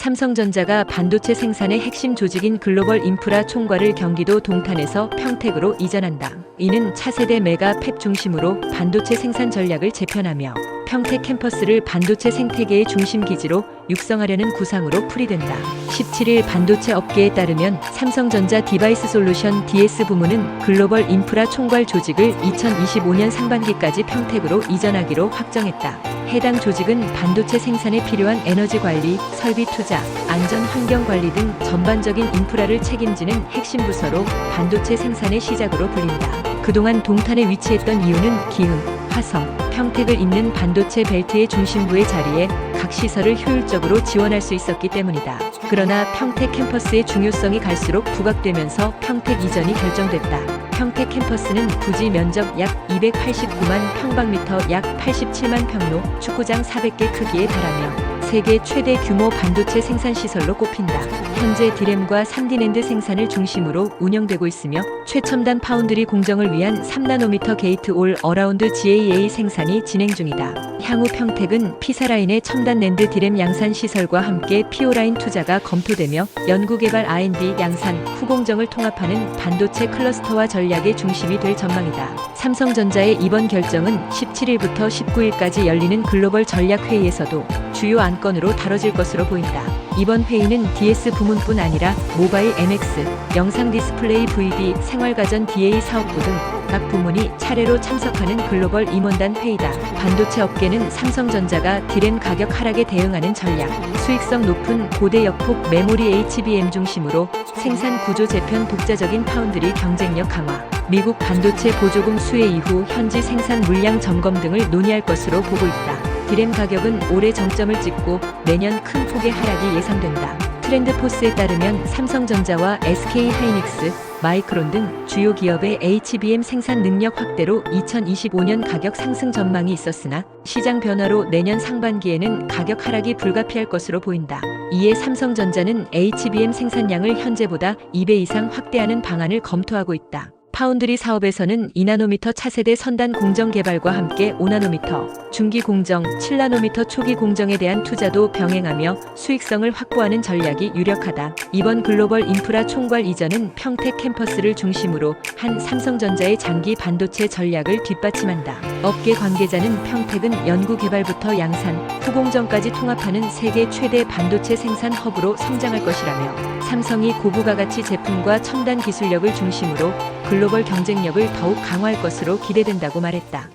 삼성전자가 반도체 생산의 핵심 조직인 글로벌 인프라 총괄을 경기도 동탄에서 평택으로 이전한다. 이는 차세대 메가 팹 중심으로 반도체 생산 전략을 재편하며 평택 캠퍼스를 반도체 생태계의 중심 기지로 육성하려는 구상으로 풀이된다. 17일 반도체 업계에 따르면 삼성전자 디바이스 솔루션 DS 부문은 글로벌 인프라 총괄 조직을 2025년 상반기까지 평택으로 이전하기로 확정했다. 해당 조직은 반도체 생산에 필요한 에너지 관리, 설비 투자, 안전 환경 관리 등 전반적인 인프라를 책임지는 핵심 부서로 반도체 생산의 시작으로 불린다. 그동안 동탄에 위치했던 이유는 기흥, 화성, 평택을 잇는 반도체 벨트의 중심부의 자리에 각 시설을 효율적으로 지원할 수 있었기 때문이다. 그러나 평택 캠퍼스의 중요성이 갈수록 부각되면서 평택 이전이 결정됐다. 평택 캠퍼스는 부지 면적 약 289만 평방미터 약 87만 평로 축구장 400개 크기에 달하며 세계 최대 규모 반도체 생산 시설로 꼽힌다. 현재 디램과 3D낸드 생산을 중심으로 운영되고 있으며 최첨단 파운드리 공정을 위한 3나노미터 게이트 올 어라운드 GAA 생산이 진행 중이다. 향후 평택은 피사라인의 첨단 낸드 디램 양산 시설과 함께 피오라인 투자가 검토되며 연구개발 R&D 양산 후공정을 통합하는 반도체 클러스터와 전략의 중심이 될 전망이다. 삼성전자의 이번 결정은 17일부터 19일까지 열리는 글로벌 전략회의에서도 주요 안건으로 다뤄질 것으로 보인다. 이번 회의는 DS 부문뿐 아니라 모바일 MX, 영상 디스플레이 VB, 생활가전 DA 사업부 등 각 부문이 차례로 참석하는 글로벌 임원단 회의다. 반도체 업계는 삼성전자가 디램 가격 하락에 대응하는 전략, 수익성 높은 고대 역폭 메모리 HBM 중심으로 생산 구조 재편 독자적인 파운드리 경쟁력 강화, 미국 반도체 보조금 수혜 이후 현지 생산 물량 점검 등을 논의할 것으로 보고 있다. 디램 가격은 올해 정점을 찍고 내년 큰 폭의 하락이 예상된다. 트렌드포스에 따르면 삼성전자와 SK 하이닉스, 마이크론 등 주요 기업의 HBM 생산 능력 확대로 2025년 가격 상승 전망이 있었으나 시장 변화로 내년 상반기에는 가격 하락이 불가피할 것으로 보인다. 이에 삼성전자는 HBM 생산량을 현재보다 2배 이상 확대하는 방안을 검토하고 있다. 파운드리 사업에서는 2나노미터 차세대 선단 공정 개발과 함께 5나노미터, 중기 공정, 7나노미터 초기 공정에 대한 투자도 병행하며 수익성을 확보하는 전략이 유력하다. 이번 글로벌 인프라 총괄 이전은 평택 캠퍼스를 중심으로 한 삼성전자의 장기 반도체 전략을 뒷받침한다. 업계 관계자는 평택은 연구 개발부터 양산, 후공정까지 통합하는 세계 최대 반도체 생산 허브로 성장할 것이라며 삼성이 고부가 가치 제품과 첨단 기술력을 중심으로 글로벌 경쟁력을 더욱 강화할 것으로 기대된다고 말했다.